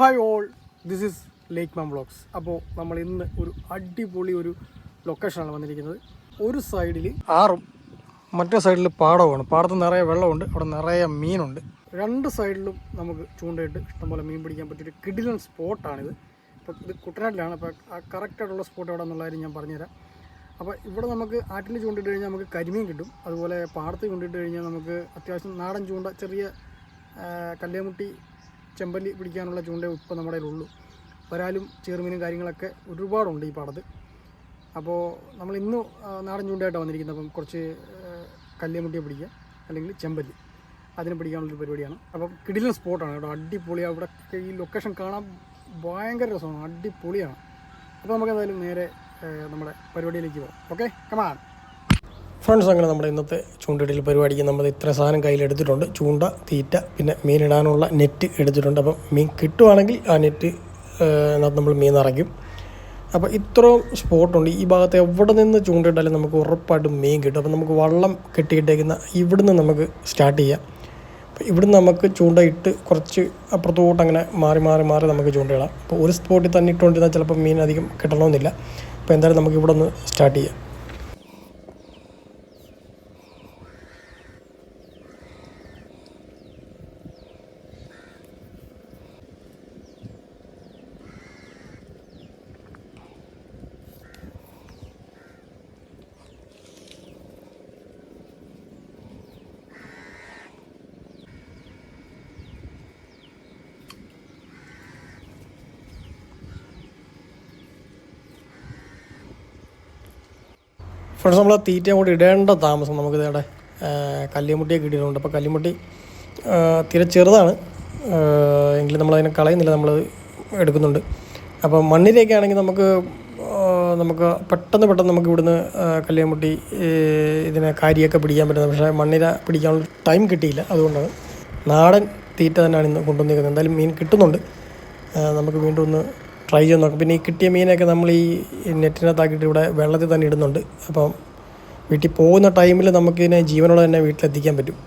Hi all this is lake ma'am vlogs അപ്പോൾ നമ്മൾ ഇന്ന് ഒരു അടിപൊളി ഒരു ലൊക്കേഷനാണ് വന്നിരിക്കുന്നത്. ഒരു സൈഡിൽ ആറും മറ്റേ സൈഡിൽ പാടവുമാണ്. പാടത്ത് നിറയെ വെള്ളമുണ്ട് അവിടെ നിറയെ മീനുണ്ട്. രണ്ട് സൈഡിലും നമുക്ക് ചൂണ്ടയിട്ട് ഇഷ്ടംപോലെ മീൻ പിടിക്കാൻ പറ്റിയൊരു കിടിലൻ സ്പോട്ടാണിത് ഇപ്പോൾ ഇത് കുട്ടനാട്ടിലാണ് അപ്പോൾ ആ കറക്റ്റായിട്ടുള്ള സ്പോട്ട് എവിടെ എന്നുള്ള കാര്യം ഞാൻ പറഞ്ഞുതരാം. അപ്പോൾ ഇവിടെ നമുക്ക് ആറ്റിൽ ചൂണ്ടിട്ട് കഴിഞ്ഞാൽ നമുക്ക് കരിമീൻ കിട്ടും. അതുപോലെ പാടത്ത് ചൂണ്ടിട്ട് കഴിഞ്ഞാൽ നമുക്ക് അത്യാവശ്യം നാടൻ ചൂണ്ട ചെറിയ കല്ലേമുട്ടി ചെമ്പല്ലി പിടിക്കാനുള്ള ചൂണ്ട ഇപ്പം നമ്മുടെ ഉള്ളൂ വരാലും ചെറുമീനും കാര്യങ്ങളൊക്കെ ഒരുപാടുണ്ട് ഈ പാടത്ത്. അപ്പോൾ നമ്മൾ ഇന്ന് നാടൻ ചൂണ്ടയായിട്ടാണ് വന്നിരിക്കുന്നത്. അപ്പം കുറച്ച് കല്ലേമുട്ടിയെ പിടിക്കുക അല്ലെങ്കിൽ ചെമ്പല്ലി. അതിനെ പിടിക്കാനുള്ളൊരു പരിപാടിയാണ്. അപ്പം കിടിലൻ സ്പോട്ടാണ് കേട്ടോ. അടിപൊളി. അവിടെ ഈ ലൊക്കേഷൻ കാണാൻ ഭയങ്കര രസമാണ്. അടിപൊളിയാണ്. അപ്പോൾ നമുക്ക് എന്തായാലും നേരെ നമ്മുടെ പരിപാടിയിലേക്ക് പോകാം. ഓക്കെ കമാൻ ഫ്രണ്ട്സ് അങ്ങനെ നമ്മുടെ ഇന്നത്തെ ചൂണ്ടിടൽ പരിപാടിക്ക് നമ്മൾ ഇത്ര സാധനം കയ്യിലെടുത്തിട്ടുണ്ട് ചൂണ്ട തീറ്റ പിന്നെ മീനിടാനുള്ള നെറ്റ് എടുത്തിട്ടുണ്ട്. അപ്പം മീൻ കിട്ടുവാണെങ്കിൽ ആ നെറ്റ് നമ്മൾ മീൻ നിറയ്ക്കും. അപ്പോൾ ഇത്രയും സ്പോട്ടുണ്ട്. ഈ ഭാഗത്ത് എവിടെ നിന്ന് ചൂണ്ടിട്ടാലും നമുക്ക് ഉറപ്പായിട്ടും മീൻ കിട്ടും. അപ്പോൾ നമുക്ക് വള്ളം കെട്ടിയിട്ടേക്കുന്ന ഇവിടുന്ന് നമുക്ക് സ്റ്റാർട്ട് ചെയ്യാം. അപ്പോൾ ഇവിടുന്ന് നമുക്ക് ചൂണ്ട ഇട്ട് കുറച്ച് അപ്പുറത്തോട്ട് അങ്ങനെ മാറി മാറി മാറി നമുക്ക് ചൂണ്ടയിടാം അപ്പോൾ ഒരു സ്പോട്ടിൽ തന്നെ ഇട്ടുകൊണ്ടിരുന്നാൽ ചിലപ്പോൾ മീൻ അധികം കിട്ടണമെന്നില്ല. അപ്പോൾ എന്തായാലും നമുക്ക് ഇവിടെ ഒന്ന് സ്റ്റാർട്ട് ചെയ്യാം. ഫ്രണ്ട്സ് നമ്മൾ തീറ്റ അങ്ങോട്ട് ഇടേണ്ട താമസം നമുക്ക് ഇതേടെ കല്ലിമുട്ടിയൊക്കെ ഇടുന്നുണ്ട് അപ്പോൾ കല്ലിമുട്ടി തീരെ ചെറുതാണ്. എങ്കിലും നമ്മളതിനെ കളയുന്നില്ല നമ്മൾ എടുക്കുന്നുണ്ട്. അപ്പോൾ മണ്ണിലേക്ക് ആണെങ്കിൽ നമുക്ക് നമുക്ക് പെട്ടെന്ന് പെട്ടെന്ന് നമുക്ക് ഇവിടുന്ന് ആ, കല്ലിമുട്ടി ഇതിനെ കാരിയൊക്കെ പിടിക്കാൻ പറ്റുന്നത് പക്ഷേ മണ്ണിര പിടിക്കാനുള്ള ടൈം കിട്ടിയില്ല. അതുകൊണ്ടാണ് നാടൻ തീറ്റ തന്നെയാണ് ഇന്ന് കൊണ്ടുവന്നിരിക്കുന്നത്. എന്തായാലും മീൻ കിട്ടുന്നുണ്ട്. നമുക്ക് വീണ്ടും ഒന്ന് ട്രൈ ചെയ്ത് നോക്കാം. പിന്നെ ഈ കിട്ടിയ മീനൊക്കെ നമ്മൾ ഈ നെറ്റിനകത്താക്കിയിട്ട് ഇവിടെ വെള്ളത്തിൽ തന്നെ ഇടുന്നുണ്ട്. അപ്പം വീട്ടിൽ പോകുന്ന ടൈമിൽ നമുക്കിതിനെ ജീവനോടെ തന്നെ വീട്ടിലെത്തിക്കാൻ പറ്റും.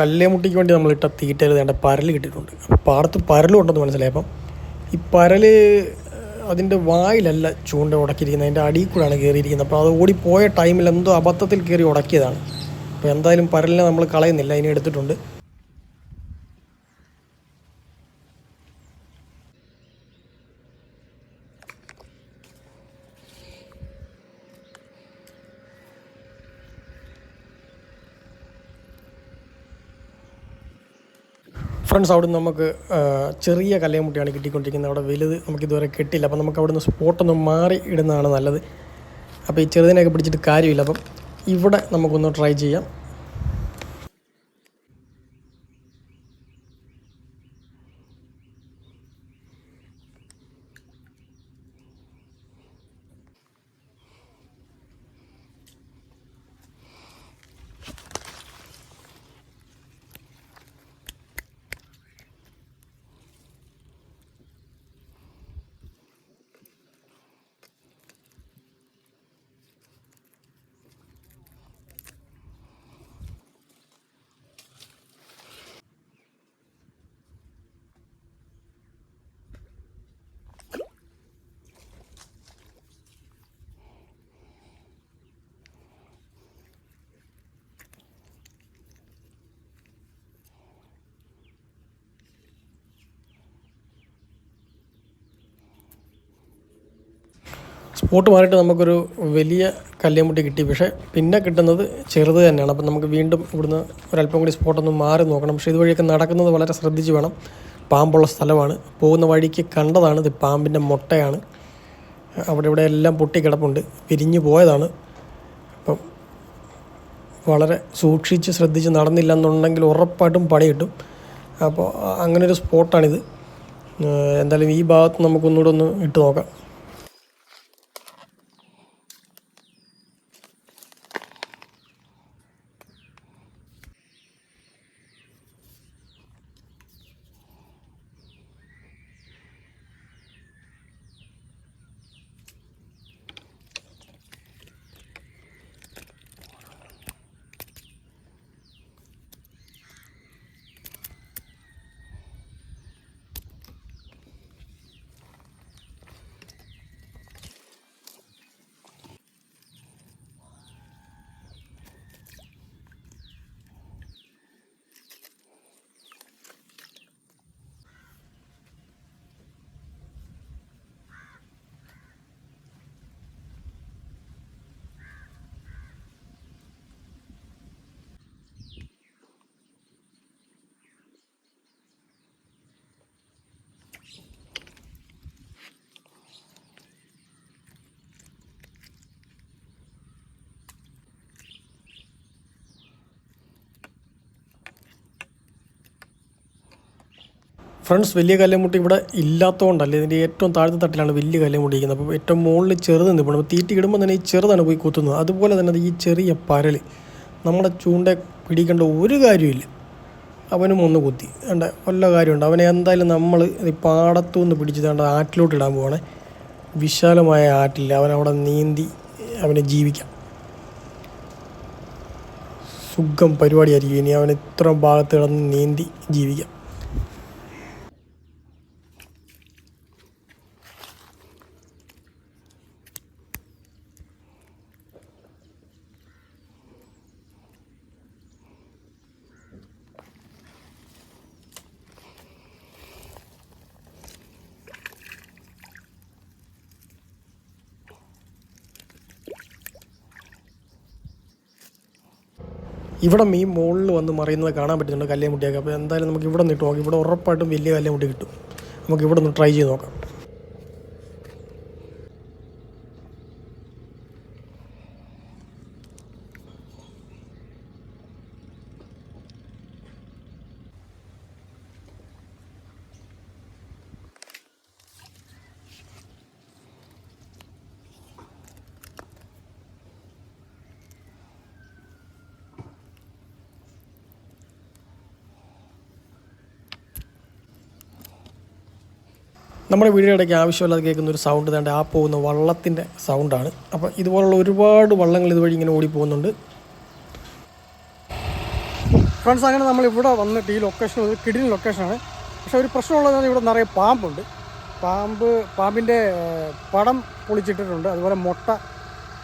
കല്ലേമുട്ടിക്ക് വേണ്ടി നമ്മളിട്ട തീറ്റയിൽ വേണ്ട പരൽ കിട്ടിയിട്ടുണ്ട്. അപ്പോൾ പാടത്ത് പരലും ഉണ്ടെന്ന് മനസ്സിലായി. അപ്പം ഈ പരൽ അതിന്റെ വായിലല്ല ചൂണ്ട ഉടക്കിയിരിക്കുന്നത്. അതിന്റെ അടിയിൽ കൂടെയാണ് കയറിയിരിക്കുന്നത്. അപ്പോൾ അത് ഓടിപ്പോയ ടൈമിൽ എന്തോ അബദ്ധത്തിൽ കയറി ഉടക്കിയതാണ്. അപ്പോൾ എന്തായാലും പരലിനെ നമ്മൾ കളയുന്നില്ല. അതിനെ എടുത്തിട്ടുണ്ട്. ഫ്രണ്ട്സ് അവിടെ നമുക്ക് ചെറിയ കലയമുട്ടിയാണ് കിട്ടിക്കൊണ്ടിരിക്കുന്നത്. അവിടെ വലുത് നമുക്ക് ഇതുവരെ കിട്ടില്ല അപ്പം നമുക്ക് അവിടെ നിന്ന് സ്പോട്ടൊന്ന് മാറി ഇടുന്നതാണ് നല്ലത്. അപ്പോൾ ഈ ചെറുതിനെയൊക്കെ പിടിച്ചിട്ട് കാര്യമില്ല. അപ്പം ഇവിടെ നമുക്കൊന്ന് ട്രൈ ചെയ്യാം. സ്പോട്ട് മാറിയിട്ട് നമുക്കൊരു വലിയ കല്ലേമുട്ടി കിട്ടി. പക്ഷേ പിന്നെ കിട്ടുന്നത് ചെറുത് തന്നെയാണ്. അപ്പം നമുക്ക് വീണ്ടും ഇവിടുന്ന് ഒരല്പം കൂടി സ്പോട്ടൊന്ന് മാറി നോക്കണം. പക്ഷേ ഇതുവഴിയൊക്കെ നടക്കുന്നത് വളരെ ശ്രദ്ധിച്ച് വേണം. പാമ്പുള്ള സ്ഥലമാണ്. പോകുന്ന വഴിക്ക് കണ്ടതാണ് ഇത് പാമ്പിന്റെ മുട്ടയാണ്. അവിടെ ഇവിടെ എല്ലാം പൊട്ടിക്കിടപ്പുണ്ട്. പിരിഞ്ഞു പോയതാണ്. അപ്പം വളരെ സൂക്ഷിച്ച് ശ്രദ്ധിച്ച് നടന്നില്ല എന്നുണ്ടെങ്കിൽ ഉറപ്പായിട്ടും പണി കിട്ടും. അപ്പോൾ അങ്ങനൊരു സ്പോട്ടാണിത് എന്തായാലും ഈ ഭാഗത്ത് നമുക്കൊന്നുകൂടെ ഒന്ന് ഇട്ട് നോക്കാം. ഫ്രണ്ട്സ് വലിയ കല്ലുമുട്ടി ഇവിടെ ഇല്ലാത്തതുകൊണ്ടല്ല ഇതിന്റെ ഏറ്റവും താഴത്തെ തട്ടിലാണ് വലിയ കല്ലുമുട്ടി ഇരിക്കുന്നത്. അപ്പോൾ ഏറ്റവും മുകളിൽ ചെറുത് നിൽക്കണം അപ്പോൾ തീറ്റി ഇടുമ്പോൾ തന്നെ ഈ ചെറുതാണ് പോയി കുത്തുന്നത്. അതുപോലെ തന്നെ ഈ ചെറിയ പരൽ നമ്മുടെ ചൂണ്ട പിടിക്കേണ്ട ഒരു കാര്യമില്ല അവനും ഒന്ന് കുത്തി. വേണ്ട വല്ല കാര്യമുണ്ട്. അവനെ എന്തായാലും നമ്മൾ ഈ പാടത്തു നിന്ന് പിടിച്ച് വേണ്ട ആറ്റിലോട്ട് ഇടാൻ പോവാണേ. വിശാലമായ ആറ്റില്ല. അവനവിടെ നീന്തി അവനെ ജീവിക്കാം. സുഖം പരിപാടിയായിരിക്കും. ഇനി അവൻ ഇത്ര ഭാഗത്ത് കിടന്ന് നീന്തി ജീവിക്കാം. ഇവിടെ മീൻ മുകളിൽ വന്ന് മറിയുന്നത് കാണാൻ പറ്റുന്നുണ്ട് കല്ലേമുട്ടിയൊക്കെ അപ്പോൾ എന്തായാലും നമുക്ക് ഇവിടെ നിന്നിട്ട് നോക്കാം ഇവിടെ ഉറപ്പായിട്ടും വലിയ കല്ലേമുട്ടി കിട്ടും. നമുക്ക് ഇവിടെ നിന്ന് ട്രൈ ചെയ്ത് നോക്കാം. നമ്മുടെ വീഡിയോ ഇടയ്ക്ക് ആവശ്യമില്ലാതെ കേൾക്കുന്ന ഒരു സൗണ്ട് തേണ്ട ആ പോകുന്ന വള്ളത്തിന്റെ സൗണ്ടാണ് അപ്പോൾ ഇതുപോലുള്ള ഒരുപാട് വള്ളങ്ങൾ ഇതുവഴി ഇങ്ങനെ ഓടി പോകുന്നുണ്ട് ഫ്രണ്ട്സ് അങ്ങനെ നമ്മൾ ഇവിടെ വന്നിട്ട് ഈ ലൊക്കേഷൻ ഒരു കിടിലൻ ലൊക്കേഷനാണ് പക്ഷേ ഒരു പ്രശ്നമുള്ളത് ഇവിടെ നിറയെ പാമ്പുണ്ട്. പാമ്പ് പാമ്പിന്റെ പടം പൊളിച്ചിട്ടിട്ടുണ്ട്. അതുപോലെ മുട്ട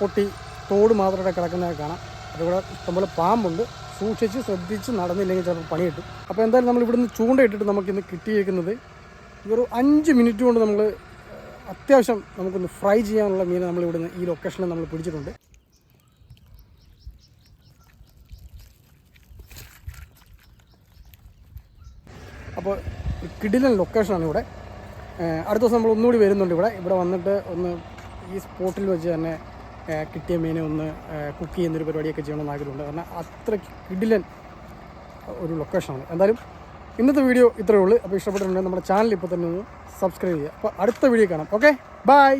പൊട്ടി തോട് മാത്രമായിട്ട് കിടക്കുന്നതൊക്കെ കാണാം. അതുപോലെ ഇഷ്ടംപോലെ പാമ്പുണ്ട്. സൂക്ഷിച്ച് ശ്രദ്ധിച്ച് നടന്നില്ലെങ്കിൽ ചിലപ്പോൾ പണി കിട്ടും അപ്പോൾ എന്തായാലും നമ്മൾ ഇവിടുന്ന് ചൂണ്ടയിട്ടിട്ട് നമുക്കിന്ന് കിട്ടിയേക്കുന്നത് ഒരു അഞ്ച് മിനിറ്റ് കൊണ്ട് നമ്മൾ അത്യാവശ്യം നമുക്കൊന്ന് ഫ്രൈ ചെയ്യാനുള്ള മീനെ നമ്മൾ ഇവിടുന്ന് ഈ ലൊക്കേഷനിൽ നമ്മൾ പിടിച്ചിട്ടുണ്ട്. അപ്പോൾ കിടിലൻ ലൊക്കേഷനാണ് ഇവിടെ. അടുത്ത ദിവസം നമ്മൾ ഒന്നുകൂടി വരുന്നുണ്ട് ഇവിടെ. ഇവിടെ വന്നിട്ട് ഒന്ന് ഈ സ്പോട്ടിൽ വെച്ച് തന്നെ കിട്ടിയ മീനെ ഒന്ന് കുക്ക് ചെയ്യുന്നൊരു പരിപാടിയൊക്കെ ചെയ്യണമെന്ന് ആഗ്രഹമുണ്ട്. കാരണം അത്ര കിടിലൻ ഒരു ലൊക്കേഷനാണ് എന്തായാലും ഇന്നത്തെ വീഡിയോ ഇത്രയേ ഉള്ളൂ. അപ്പോൾ ഇഷ്ടപ്പെട്ടിട്ടുണ്ടെങ്കിൽ നമ്മുടെ ചാനൽ ഇപ്പോൾ തന്നെ ഒന്ന് സബ്സ്ക്രൈബ് ചെയ്യുക. അപ്പോൾ അടുത്ത വീഡിയോ കാണാം. Okay bye